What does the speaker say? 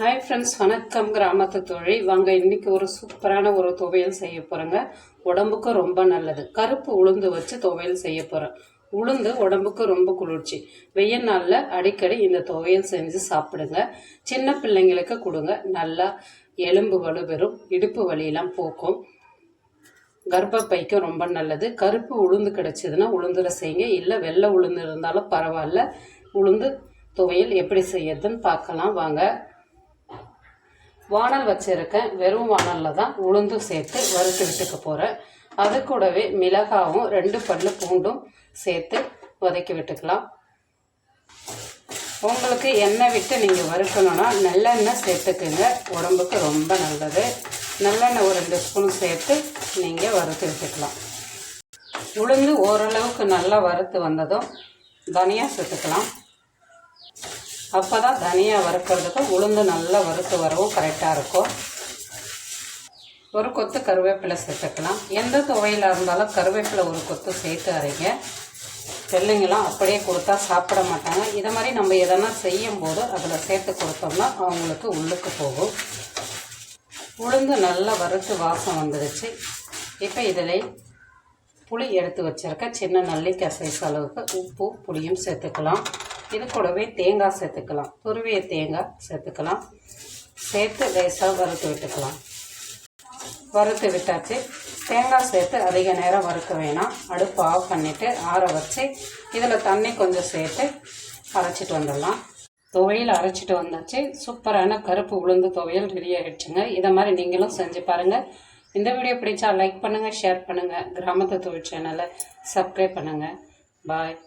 Hi friends வணக்கம். கிராமத்து தொழில். வாங்க இன்னைக்கு ஒரு சூப்பரான ஒரு துவையல் செய்ய போகிறேங்க உடம்புக்கு ரொம்ப நல்லது. கருப்பு உளுந்து வச்சு துவையல் செய்ய போகிறேன் உளுந்து உடம்புக்கு ரொம்ப குளிர்ச்சி. வெயில் நாளில் அடிக்கடி இந்த துவையல் செஞ்சு சாப்பிடுங்க. சின்ன பிள்ளைங்களுக்கு கொடுங்க. நல்லா எலும்பு வலுப்பெறும் இடுப்பு வலியெல்லாம் போக்கும். கர்ப்பப்பைக்கு ரொம்ப நல்லது. கருப்பு உளுந்து கிடைச்சதுன்னா உளுந்துல செய்யுங்க. இல்லை வெள்ளை உளுந்து இருந்தாலும் பரவாயில்ல. உளுந்து துவையல் எப்படி செய்யறதுன்னு பார்க்கலாம். வாங்க. வானல் வச்சுருக்கேன் வெறும் வானலில் தான் உளுந்து சேர்த்து வறுத்து விட்டுக்க போகிறேன் அது கூடவே மிளகாவும் ரெண்டு பல்லு பூண்டும் சேர்த்து வதக்கி விட்டுக்கலாம். உங்களுக்கு எண்ணெய் விட்டு நீங்கள் வறுக்கணும்னா நல்லெண்ணெய் சேர்த்துக்குங்க. உடம்புக்கு ரொம்ப நல்லது. நல்லெண்ணெய் ஒரு ரெண்டு ஸ்பூன் சேர்த்து நீங்கள் வறுத்து விட்டுக்கலாம். உளுந்து ஓரளவுக்கு நல்லா வறுத்து வந்ததும் தனியாக சேர்த்துக்கலாம். அப்போ தான் தனியாக வறுக்கிறதுக்கு உளுந்து நல்லா வறுத்து வரவும் கரெக்டாக இருக்கும். ஒரு கொத்து கருவேப்பிலை சேர்த்துக்கலாம். எந்த துவையில் இருந்தாலும் கருவேப்பிலை ஒரு கொத்து சேர்த்து அரைங்க. பிள்ளைங்களாம் அப்படியே கொடுத்தா சாப்பிட மாட்டாங்க. இதை மாதிரி நம்ம எதனா செய்யும் போது அதில் சேர்த்து கொடுத்தோம்னா அவங்களுக்கு உள்ளுக்கு போகும். உளுந்து நல்லா வறுத்து வாசம் வந்துடுச்சு இப்போ இதில் புளி எடுத்து வச்சிருக்க. சின்ன நல்லிக்காய் சைஸ் அளவுக்கு உப்பு புளியும் சேர்த்துக்கலாம். இது கூடவே தேங்காய் சேர்த்துக்கலாம். துருவிய தேங்காய் சேர்த்துக்கலாம். சேர்த்து லேசாக வறுத்து விட்டுக்கலாம். வறுத்து விட்டாச்சு. தேங்காய் சேர்த்து அதிக நேரம் வறுக்க வேணாம். அடுப்பு ஆஃப் பண்ணிவிட்டு ஆற வச்சு இதில் தண்ணி கொஞ்சம் சேர்த்து அரைச்சிட்டு வந்துடலாம். துவையல் அரைச்சிட்டு வந்தாச்சு. சூப்பரான கருப்பு உளுந்து துவையல் ரெடி ஆகிடுச்சுங்க இதை மாதிரி நீங்களும் செஞ்சு பாருங்கள் இந்த வீடியோ பிடிச்சா லைக் பண்ணுங்கள் ஷேர் பண்ணுங்கள் கிராமத்து தொழில் சேனலை சப்ஸ்கிரைப் பண்ணுங்கள் பாய்